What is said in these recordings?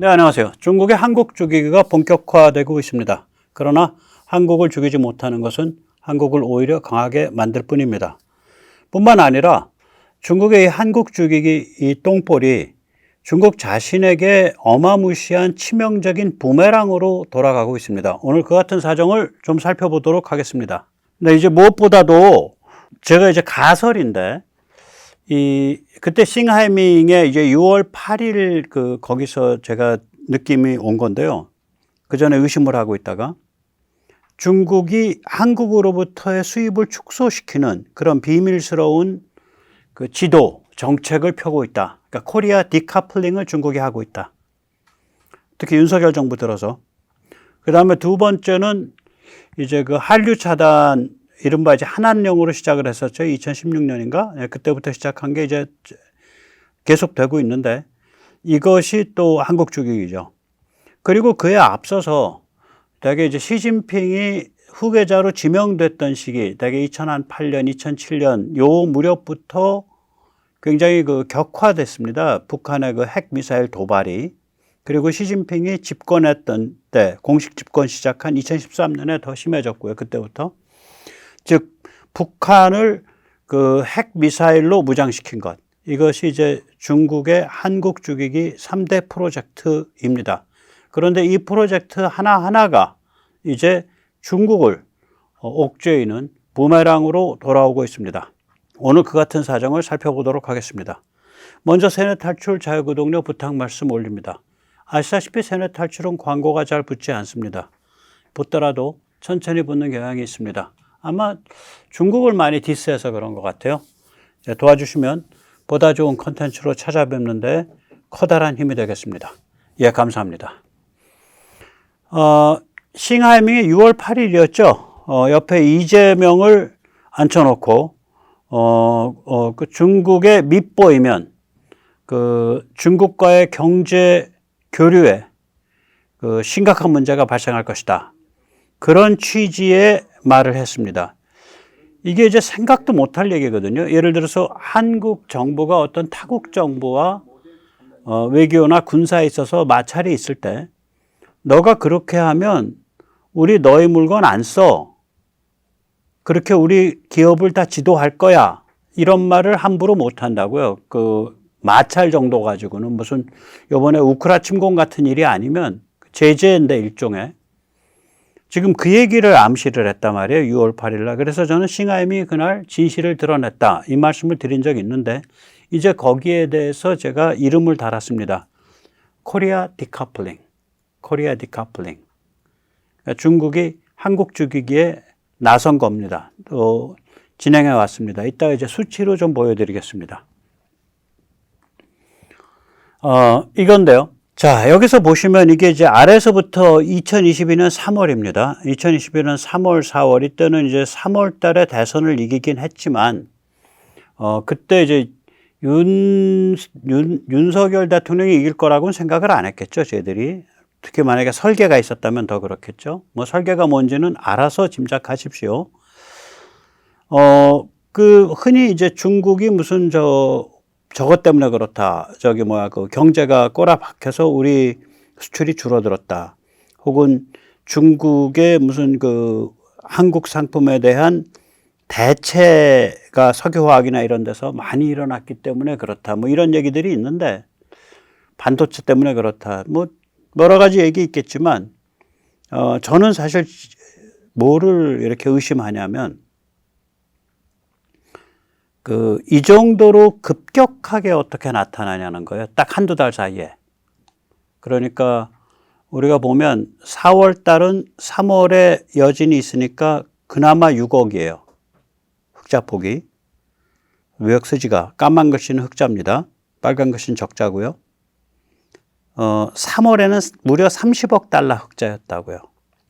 네, 안녕하세요. 중국의 한국 주기가 본격화되고 있습니다. 그러나 한국을 죽이지 못하는 것은 한국을 오히려 강하게 만들 뿐입니다. 뿐만 아니라 중국의 이 한국 죽이기 이 똥볼이 중국 자신에게 어마무시한 치명적인 부메랑으로 돌아가고 있습니다. 오늘 그 같은 사정을 좀 살펴보도록 하겠습니다. 네, 이제 무엇보다도 제가 이제 가설인데 이 그때 싱하이밍에 이제 6월 8일 그 거기서 제가 느낌이 온 건데요. 그 전에 의심을 하고 있다가 중국이 한국으로부터의 수입을 축소시키는 그런 비밀스러운 그 지도 정책을 펴고 있다. 그러니까 코리아 디카플링을 중국이 하고 있다. 특히 윤석열 정부 들어서. 그 다음에 두 번째는 이제 그 한류 차단 이른바 이제 한한령으로 시작을 했었죠. 2016년인가? 그때부터 시작한 게 이제 계속 되고 있는데 이것이 또 한국 주격이죠. 그리고 그에 앞서서 대개 이제 시진핑이 후계자로 지명됐던 시기, 대개 2008년, 2007년 요 무렵부터 굉장히 그 격화됐습니다. 북한의 그 핵 미사일 도발이. 그리고 시진핑이 집권했던 때, 공식 집권 시작한 2013년에 더 심해졌고요. 그때부터. 즉, 북한을 그 핵 미사일로 무장시킨 것. 이것이 이제 중국의 한국 죽이기 3대 프로젝트입니다. 그런데 이 프로젝트 하나하나가 이제 중국을 어, 옥죄이는 부메랑으로 돌아오고 있습니다. 오늘 그 같은 사정을 살펴보도록 하겠습니다. 먼저 세뇌 탈출 자유구독료 부탁 말씀 올립니다. 아시다시피 세뇌 탈출은 광고가 잘 붙지 않습니다. 붙더라도 천천히 붙는 경향이 있습니다. 아마 중국을 많이 디스해서 그런 것 같아요. 도와주시면 보다 좋은 컨텐츠로 찾아뵙는데 커다란 힘이 되겠습니다. 예, 감사합니다. 어, 싱하이밍이 6월 8일이었죠. 어, 옆에 이재명을 앉혀놓고 어, 어, 그 중국의 밑보이면 그 중국과의 경제 교류에 그 심각한 문제가 발생할 것이다. 그런 취지의 말을 했습니다. 이게 이제 생각도 못할 얘기거든요. 예를 들어서 한국 정부가 어떤 타국 정부와 어, 외교나 군사에 있어서 마찰이 있을 때 너가 그렇게 하면 우리 너의 물건 안 써. 그렇게 우리 기업을 다 지도할 거야. 이런 말을 함부로 못 한다고요. 그 마찰 정도 가지고는 무슨 요번에 우크라 침공 같은 일이 아니면 제재인데 일종의 지금 그 얘기를 암시를 했단 말이에요. 6월 8일 날. 그래서 저는 싱하임이 그날 진실을 드러냈다. 이 말씀을 드린 적이 있는데 이제 거기에 대해서 제가 이름을 달았습니다. 코리아 디카플링. 코리아 디카플링. 그러니까 중국이 한국 죽이기에 나선 겁니다. 또 진행해 왔습니다. 이따 이제 수치로 좀 보여드리겠습니다. 어, 이건데요. 자, 여기서 보시면 이게 이제 아래서부터 2022년 3월입니다. 2022년 3월, 4월, 이때는 이제 3월 달에 대선을 이기긴 했지만, 어, 그때 이제 윤, 윤, 윤석열 대통령이 이길 거라고는 생각을 안 했겠죠, 저희들이. 특히 만약에 설계가 있었다면 더 그렇겠죠. 뭐 설계가 뭔지는 알아서 짐작하십시오. 어, 그 흔히 이제 중국이 무슨 저 저것 때문에 그렇다. 저기 뭐야 그 경제가 꼬라박혀서 우리 수출이 줄어들었다. 혹은 중국의 무슨 그 한국 상품에 대한 대체가 석유화학이나 이런 데서 많이 일어났기 때문에 그렇다. 뭐 이런 얘기들이 있는데 반도체 때문에 그렇다. 뭐 여러 가지 얘기 있겠지만 어 저는 사실 뭐를 이렇게 의심하냐면 그 이 정도로 급격하게 어떻게 나타나냐는 거예요. 딱 한두 달 사이에. 그러니까 우리가 보면 4월 달은 3월에 여진이 있으니까 그나마 6억이에요. 흑자 폭이. 외역 수지가 까만 글씨는 흑자입니다. 빨간 글씨는 적자고요. 어, 3월에는 무려 30억 달러 흑자였다고요.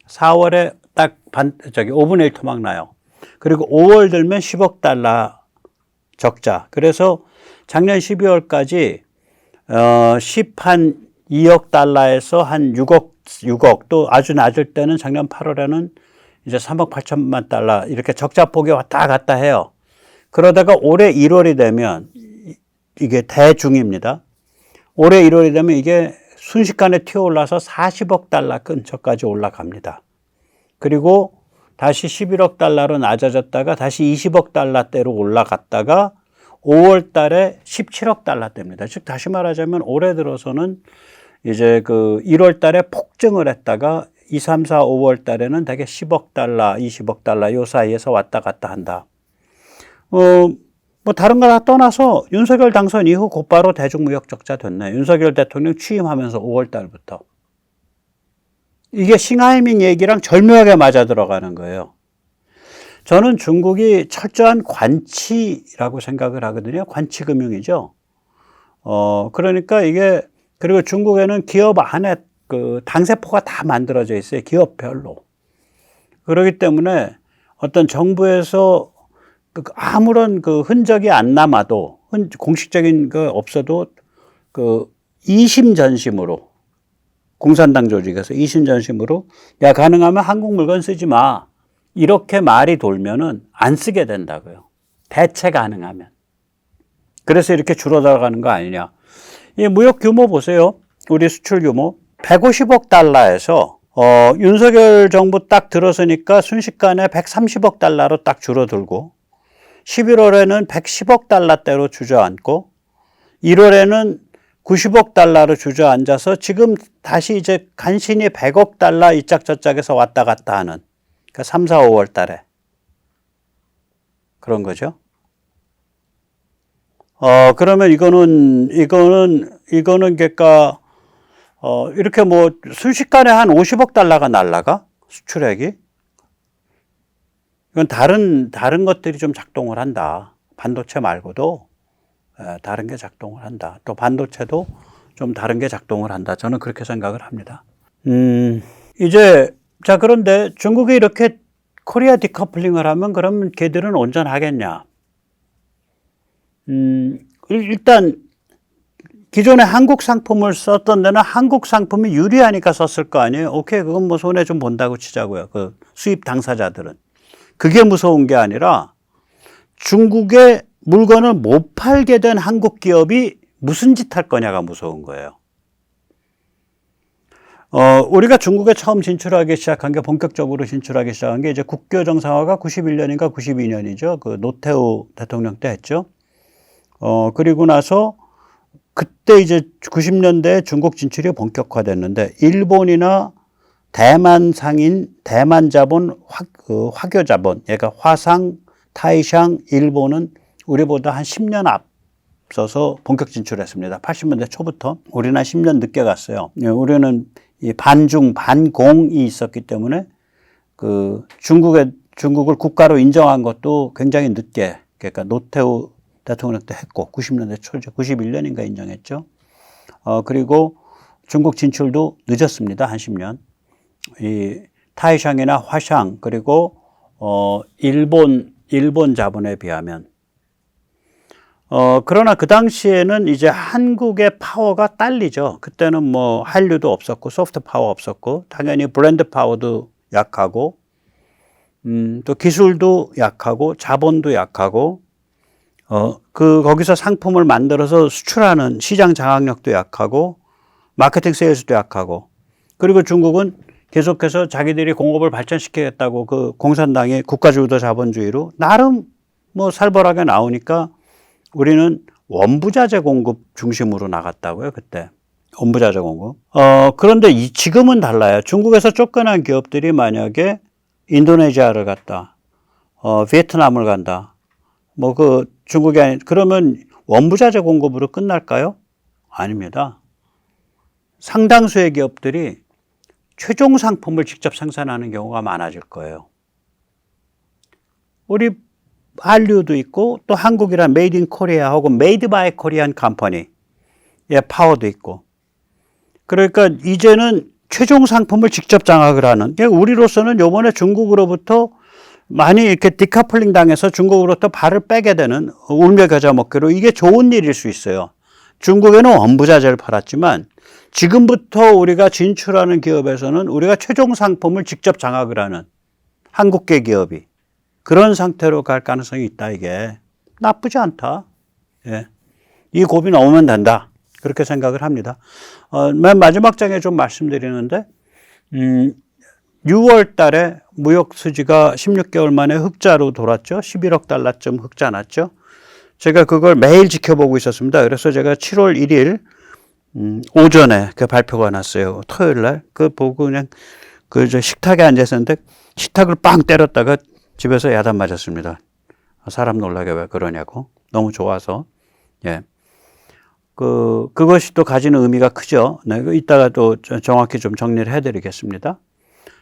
4월에 딱 반, 저기 5분의 1 토막 나요. 그리고 5월 들면 10억 달러 적자. 그래서 작년 12월까지 어, 10한 2억 달러에서 한 6억, 6억 또 아주 낮을 때는 작년 8월에는 이제 3억 8천만 달러 이렇게 적자 폭이 왔다 갔다 해요. 그러다가 올해 1월이 되면 이게 대중입니다. 올해 1월이 되면 이게 순식간에 튀어올라서 40억 달러 근처까지 올라갑니다. 그리고 다시 11억 달러로 낮아졌다가 다시 20억 달러대로 올라갔다가 5월 달에 17억 달러대입니다. 즉 다시 말하자면 올해 들어서는 이제 그 1월 달에 폭증을 했다가 2, 3, 4, 5월 달에는 대개 10억 달러, 20억 달러 요 사이에서 왔다 갔다 한다. 어, 뭐 다른 거 다 떠나서 윤석열 당선 이후 곧바로 대중무역 적자 됐네. 윤석열 대통령 취임하면서 5월 달부터. 이게 싱하이밍 얘기랑 절묘하게 맞아 들어가는 거예요. 저는 중국이 철저한 관치라고 생각을 하거든요. 관치금융이죠. 어, 그러니까 이게, 그리고 중국에는 기업 안에 그 당세포가 다 만들어져 있어요. 기업별로. 그렇기 때문에 어떤 정부에서 그 아무런 그 흔적이 안 남아도 흔, 공식적인 그 없어도 그 이심전심으로 공산당 조직에서 이심전심으로 야 가능하면 한국 물건 쓰지 마 이렇게 말이 돌면은 안 쓰게 된다고요. 대체 가능하면. 그래서 이렇게 줄어들어가는 거 아니냐. 이 무역 규모 보세요. 우리 수출 규모 150억 달러에서 어, 윤석열 정부 딱 들어서니까 순식간에 130억 달러로 딱 줄어들고 11월에는 110억 달러대로 주저앉고 1월에는 90억 달러로 주저앉아서 지금 다시 이제 간신히 100억 달러 이짝 저짝에서 왔다 갔다 하는 그러니까 3, 4, 5월 달에 그런 거죠. 어, 그러면 이거는, 이거는, 이거는 그러니까, 어, 이렇게 뭐 순식간에 한 50억 달러가 날라가? 수출액이? 이건 다른, 다른 것들이 좀 작동을 한다. 반도체 말고도 에, 다른 게 작동을 한다. 또 반도체도 좀 다른 게 작동을 한다. 저는 그렇게 생각을 합니다. 음, 이제, 자, 그런데 중국이 이렇게 코리아 디커플링을 하면 그러면 걔들은 온전하겠냐? 음, 일- 일단 기존에 한국 상품을 썼던 데는 한국 상품이 유리하니까 썼을 거 아니에요. 오케이, 그건 뭐 손해 좀 본다고 치자고요. 그 수입 당사자들은. 그게 무서운 게 아니라 중국에 물건을 못 팔게 된 한국 기업이 무슨 짓 할 거냐가 무서운 거예요. 어, 우리가 중국에 처음 진출하기 시작한 게 본격적으로 진출하기 시작한 게 이제 국교 정상화가 91년인가 92년이죠. 그 노태우 대통령 때 했죠. 어, 그리고 나서 그때 이제 90년대에 중국 진출이 본격화됐는데 일본이나 대만 상인, 대만 자본, 화, 그 화교 자본, 얘가 화상, 타이샹, 일본은 우리보다 한 10년 앞서서 본격 진출했습니다. 80년대 초부터. 우리는 한 10년 늦게 갔어요. 예, 우리는 이 반중, 반공이 있었기 때문에 그 중국의, 중국을 국가로 인정한 것도 굉장히 늦게, 그러니까 노태우 대통령 때 했고, 90년대 초죠. 91년인가 인정했죠. 어, 그리고 중국 진출도 늦었습니다. 한 10년. 이 타이샹이나 화샹 그리고 어 일본 일본 자본에 비하면 어 그러나 그 당시에는 이제 한국의 파워가 딸리죠. 그때는 뭐 한류도 없었고 소프트 파워 없었고 당연히 브랜드 파워도 약하고 음 또 기술도 약하고 자본도 약하고 어 그 거기서 상품을 만들어서 수출하는 시장 장악력도 약하고 마케팅 세일즈도 약하고 그리고 중국은 계속해서 자기들이 공업을 발전시키겠다고 그 공산당의 국가주도 자본주의로 나름 뭐 살벌하게 나오니까 우리는 원부자재 공급 중심으로 나갔다고요, 그때. 원부자재 공급. 어, 그런데 이, 지금은 달라요. 중국에서 쫓겨난 기업들이 만약에 인도네시아를 갔다, 어, 베트남을 간다, 뭐 그 중국이 아니, 그러면 원부자재 공급으로 끝날까요? 아닙니다. 상당수의 기업들이 최종 상품을 직접 생산하는 경우가 많아질 거예요. 우리 한류도 있고 또 한국이란 메이드 인 코리아 하고 메이드 바이 코리안 컴퍼니 의 파워도 있고 그러니까 이제는 최종 상품을 직접 장악을 하는 그러니까 우리로서는 요번에 중국으로부터 많이 이렇게 디카플링 당해서 중국으로부터 발을 빼게 되는 울며 겨자 먹기로 이게 좋은 일일 수 있어요. 중국에는 원부자재를 팔았지만 지금부터 우리가 진출하는 기업에서는 우리가 최종 상품을 직접 장악을 하는 한국계 기업이 그런 상태로 갈 가능성이 있다 이게 나쁘지 않다. 예. 이 고비 넘으면 된다. 그렇게 생각을 합니다. 어, 맨 마지막 장에 좀 말씀드리는데, 음, 6월 달에 무역 수지가 16개월 만에 흑자로 돌았죠. 11억 달러쯤 흑자 났죠. 제가 그걸 매일 지켜보고 있었습니다. 그래서 제가 7월 1일 음, 오전에 그 발표가 났어요. 토요일 날. 그 보고 그냥 그 저 식탁에 앉아 있었는데 식탁을 빵 때렸다가 집에서 야단 맞았습니다. 사람 놀라게 왜 그러냐고. 너무 좋아서. 예. 그, 그것이 또 가지는 의미가 크죠. 네. 그 이따가 또 정확히 좀 정리를 해드리겠습니다.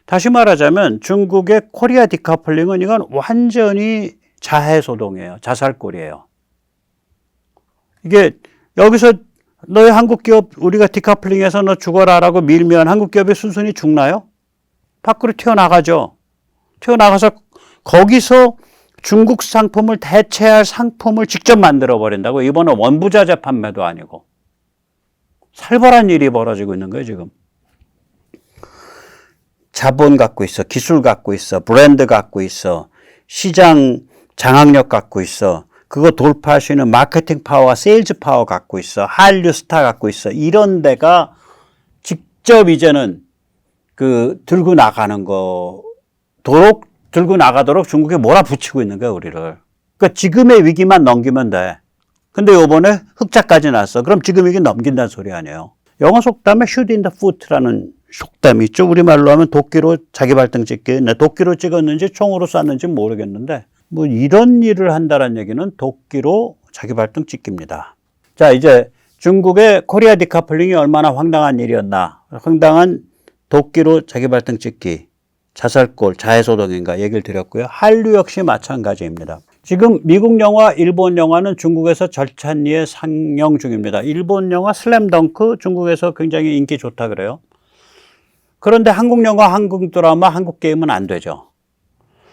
다시 말하자면 중국의 코리아 디카플링은 이건 완전히 자해소동이에요. 자살골이에요. 이게 여기서 너희 한국 기업 우리가 디카플링해서 너 죽어라라고 밀면 한국 기업이 순순히 죽나요? 밖으로 튀어나가죠. 튀어나가서 거기서 중국 상품을 대체할 상품을 직접 만들어 버린다고 이번은 원부자재 판매도 아니고 살벌한 일이 벌어지고 있는 거예요 지금. 자본 갖고 있어, 기술 갖고 있어, 브랜드 갖고 있어, 시장 장악력 갖고 있어, 그거 돌파할 수 있는 마케팅 파워와 세일즈 파워 갖고 있어, 한류 스타 갖고 있어. 이런 데가 직접 이제는 그 들고 나가는 거 도록 들고 나가도록 중국에 몰아붙이고 있는 거야, 우리를. 그러니까 지금의 위기만 넘기면 돼. 근데 요번에 흑자까지 났어. 그럼 지금 위기 넘긴다는 소리 아니에요. 영어 속담에 shoot in the foot라는 속담이 있죠. 우리말로 하면 도끼로 자기 발등 찍기. 네, 도끼로 찍었는지 총으로 쐈는지 모르겠는데 뭐 이런 일을 한다는 얘기는 도끼로 자기 발등 찍기입니다. 자, 이제 중국의 코리아 디카플링이 얼마나 황당한 일이었나. 황당한 도끼로 자기 발등 찍기. 자살골, 자해소동인가 얘기를 드렸고요. 한류 역시 마찬가지입니다. 지금 미국 영화, 일본 영화는 중국에서 절찬리에 상영 중입니다. 일본 영화 슬램덩크 중국에서 굉장히 인기 좋다 그래요. 그런데 한국 영화, 한국 드라마, 한국 게임은 안 되죠.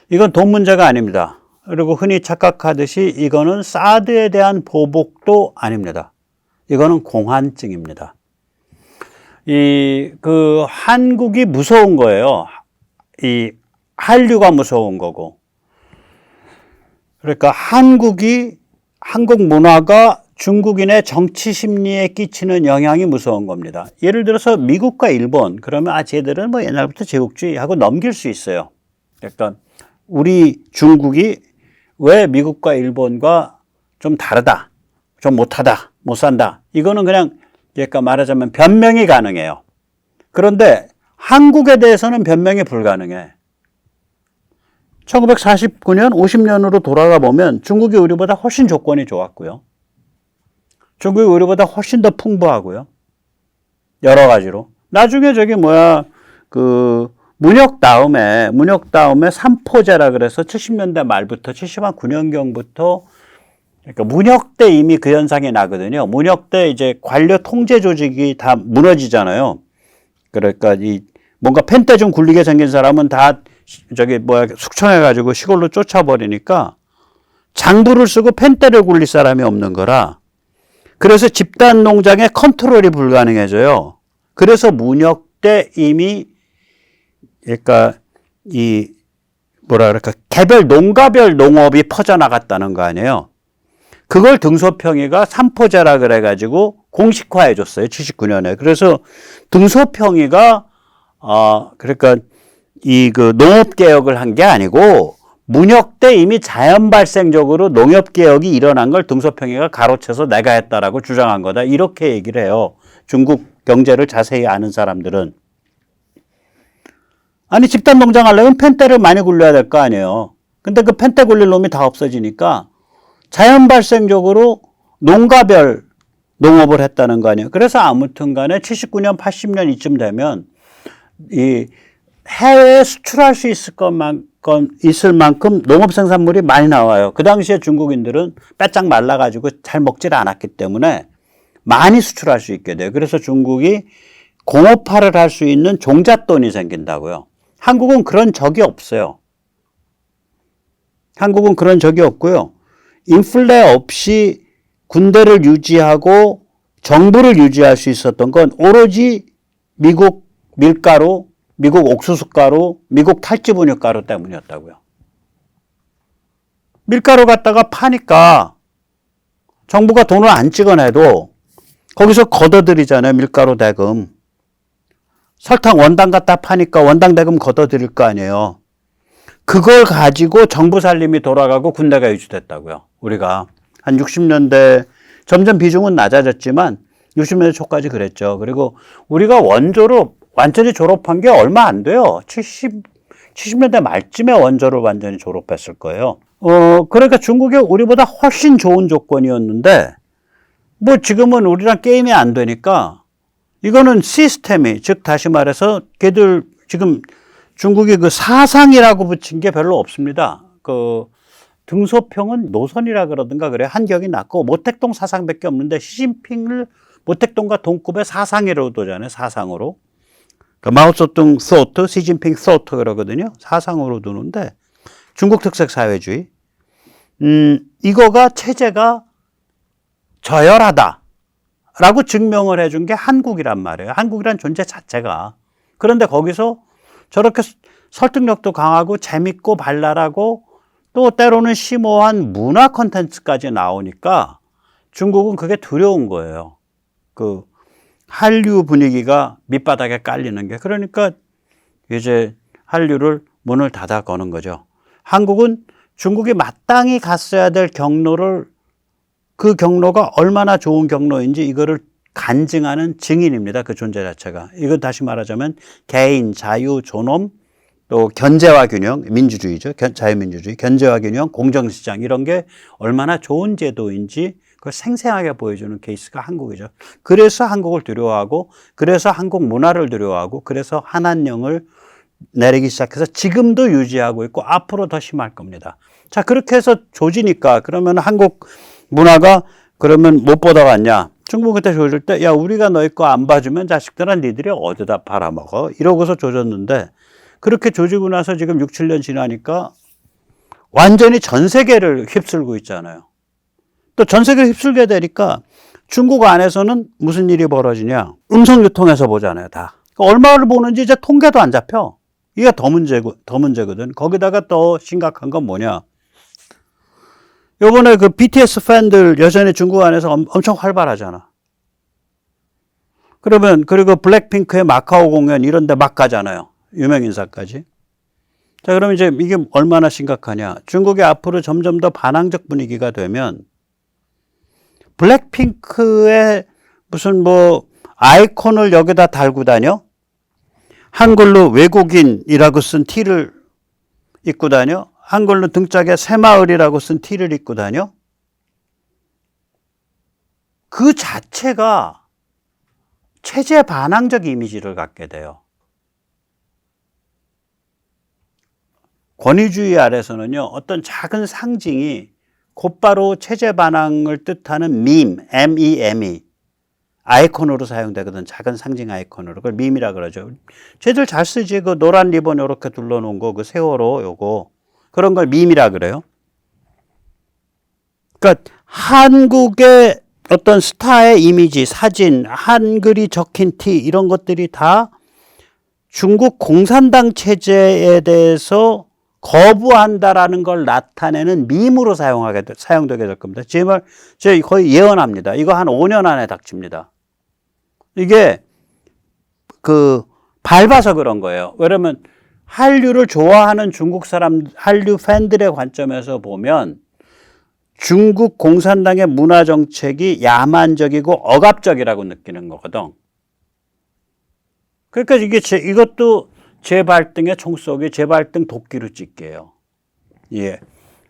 이건 돈 문제가 아닙니다. 그리고 흔히 착각하듯이 이거는 사드에 대한 보복도 아닙니다. 이거는 공한증입니다. 이, 그, 한국이 무서운 거예요. 이, 한류가 무서운 거고. 그러니까 한국이, 한국 문화가 중국인의 정치 심리에 끼치는 영향이 무서운 겁니다. 예를 들어서 미국과 일본, 그러면 아, 쟤들은 뭐 옛날부터 제국주의 하고 넘길 수 있어요. 약간 우리 중국이 왜 미국과 일본과 좀 다르다, 좀 못하다, 못 산다. 이거는 그냥 약간 말하자면 변명이 가능해요. 그런데 한국에 대해서는 변명이 불가능해. 1949년, 50년으로 돌아가 보면 중국이 우리보다 훨씬 조건이 좋았고요. 중국이 우리보다 훨씬 더 풍부하고요. 여러 가지로. 나중에 저기 뭐야, 그, 문혁 다음에, 문혁 다음에 삼포제라 그래서 70년대 말부터 79년경부터 그러니까 문혁 때 이미 그 현상이 나거든요. 문혁 때 이제 관료 통제 조직이 다 무너지잖아요. 그러니까 이 뭔가 펜때 좀 굴리게 생긴 사람은 다 저기 뭐야 숙청해 가지고 시골로 쫓아버리니까 장부를 쓰고 펜때를 굴릴 사람이 없는 거라 그래서 집단 농장의 컨트롤이 불가능해져요. 그래서 문혁 때 이미 그러니까 이 뭐라 그럴까 개별 농가별 농업이 퍼져나갔다는 거 아니에요. 그걸 등소평이가 삼포제라 그래가지고 공식화해 줬어요. 79년에. 그래서 등소평이가 어 그러니까 이 그 농업 개혁을 한 게 아니고 문혁 때 이미 자연 발생적으로 농업 개혁이 일어난 걸 등소평이가 가로채서 내가 했다라고 주장한 거다. 이렇게 얘기를 해요. 중국 경제를 자세히 아는 사람들은 아니 집단 농장 하려면 펜대를 많이 굴려야 될 거 아니에요. 근데 그 펜대 굴릴 놈이 다 없어지니까 자연 발생적으로 농가별 농업을 했다는 거 아니에요. 그래서 아무튼 간에 79년, 80년 이쯤 되면 이 해외에 수출할 수 있을 것만큼 있을 만큼 농업 생산물이 많이 나와요. 그 당시에 중국인들은 빼짝 말라 가지고 잘 먹질 않았기 때문에 많이 수출할 수 있게 돼요. 그래서 중국이 공업화를 할 수 있는 종잣돈이 생긴다고요. 한국은 그런 적이 없어요. 한국은 그런 적이 없고요. 인플레 없이 군대를 유지하고 정부를 유지할 수 있었던 건 오로지 미국 밀가루, 미국 옥수수가루, 미국 탈지분유가루 때문이었다고요. 밀가루 갖다가 파니까 정부가 돈을 안 찍어내도 거기서 걷어들이잖아요. 밀가루 대금. 설탕 원당 갖다 파니까 원당 대금 걷어들일 거 아니에요. 그걸 가지고 정부 살림이 돌아가고 군대가 유지됐다고요. 우리가 한 60년대 점점 비중은 낮아졌지만 60년대 초까지 그랬죠. 그리고 우리가 원조로 완전히 졸업한 게 얼마 안 돼요. 70 70년대 말쯤에 원조를 완전히 졸업했을 거예요. 어, 그러니까 중국이 우리보다 훨씬 좋은 조건이었는데 뭐 지금은 우리랑 게임이 안 되니까 이거는 시스템이 즉 다시 말해서 걔들 지금 중국이 그 사상이라고 붙인 게 별로 없습니다. 그 등소평은 노선이라 그러든가 그래 한격이 낮고 모택동 사상밖에 없는데 시진핑을 모택동과 동급의 사상이라고 두잖아요. 사상으로. 그 마오쩌둥 소트, 시진핑 소트 그러거든요. 사상으로 두는데 중국 특색 사회주의. 음, 이거가 체제가 저열하다 라고 증명을 해준 게 한국이란 말이에요. 한국이란 존재 자체가. 그런데 거기서 저렇게 설득력도 강하고 재밌고 발랄하고 또 때로는 심오한 문화 콘텐츠까지 나오니까 중국은 그게 두려운 거예요. 그 한류 분위기가 밑바닥에 깔리는 게 그러니까 이제 한류를 문을 닫아 거는 거죠. 한국은 중국이 마땅히 갔어야 될 경로를 그 경로가 얼마나 좋은 경로인지 이거를 간증하는 증인입니다. 그 존재 자체가. 이건 다시 말하자면 개인, 자유, 존엄, 또 견제와 균형, 민주주의죠. 견- 자유민주주의, 견제와 균형, 공정시장 이런 게 얼마나 좋은 제도인지 그걸 생생하게 보여주는 케이스가 한국이죠. 그래서 한국을 두려워하고, 그래서 한국 문화를 두려워하고, 그래서 한한령을 내리기 시작해서 지금도 유지하고 있고 앞으로 더 심할 겁니다. 자, 그렇게 해서 조지니까 그러면 한국 문화가 그러면 못 보다 갔냐? 중국 그때 조질 때, 야, 우리가 너희 거 안 봐주면 자식들은 니들이 어디다 팔아먹어? 이러고서 조졌는데, 그렇게 조지고 나서 지금 6, 7년 지나니까 완전히 전 세계를 휩쓸고 있잖아요. 또 전 세계를 휩쓸게 되니까 중국 안에서는 무슨 일이 벌어지냐? 음성 유통에서 보잖아요, 다. 얼마를 보는지 이제 통계도 안 잡혀. 이게 더 문제고, 더 문제거든. 거기다가 또 심각한 건 뭐냐? 요번에 그 BTS 팬들 여전히 중국 안에서 엄- 엄청 활발하잖아. 그러면, 그리고 블랙핑크의 마카오 공연 이런 데 막 가잖아요. 유명 인사까지. 자, 그럼 이제 이게 얼마나 심각하냐. 중국이 앞으로 점점 더 반항적 분위기가 되면 블랙핑크의 무슨 뭐 아이콘을 여기다 달고 다녀? 한글로 외국인이라고 쓴 티를 입고 다녀? 한글로 등짝에 새마을이라고 쓴 티를 입고 다녀? 그 자체가 체제 반항적 이미지를 갖게 돼요. 권위주의 아래서는요, 어떤 작은 상징이 곧바로 체제 반항을 뜻하는 밈, M-E-M-E, 아이콘으로 사용되거든. 작은 상징 아이콘으로. 그걸 밈이라 그러죠. 쟤들 잘 쓰지. 그 노란 리본 이렇게 둘러놓은 거, 그 세월호 요거. 그런 걸 밈이라 그래요. 그러니까 한국의 어떤 스타의 이미지, 사진, 한글이 적힌 티 이런 것들이 다 중국 공산당 체제에 대해서 거부한다라는 걸 나타내는 밈으로 사용하게 돼- 사용되게 될 겁니다. 제 말 제가 거의 예언합니다. 이거 한 5년 안에 닥칩니다. 이게 그 밟아서 그런 거예요. 왜냐면 한류를 좋아하는 중국 사람 한류 팬들의 관점에서 보면 중국 공산당의 문화 정책이 야만적이고 억압적이라고 느끼는 거거든. 그러니까 이게 제, 이것도 재발등의 총 쏘기, 재발등 도끼로 찍게요. 예.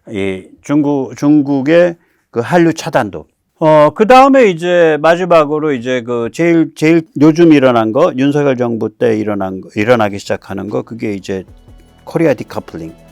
이 중국, 중국의 그 한류 차단도. 어, 그 다음에 이제 마지막으로 이제 그 제일, 제일 요즘 일어난 거, 윤석열 정부 때 일어난 거, 일어나기 시작하는 거, 그게 이제 코리아 디커플링.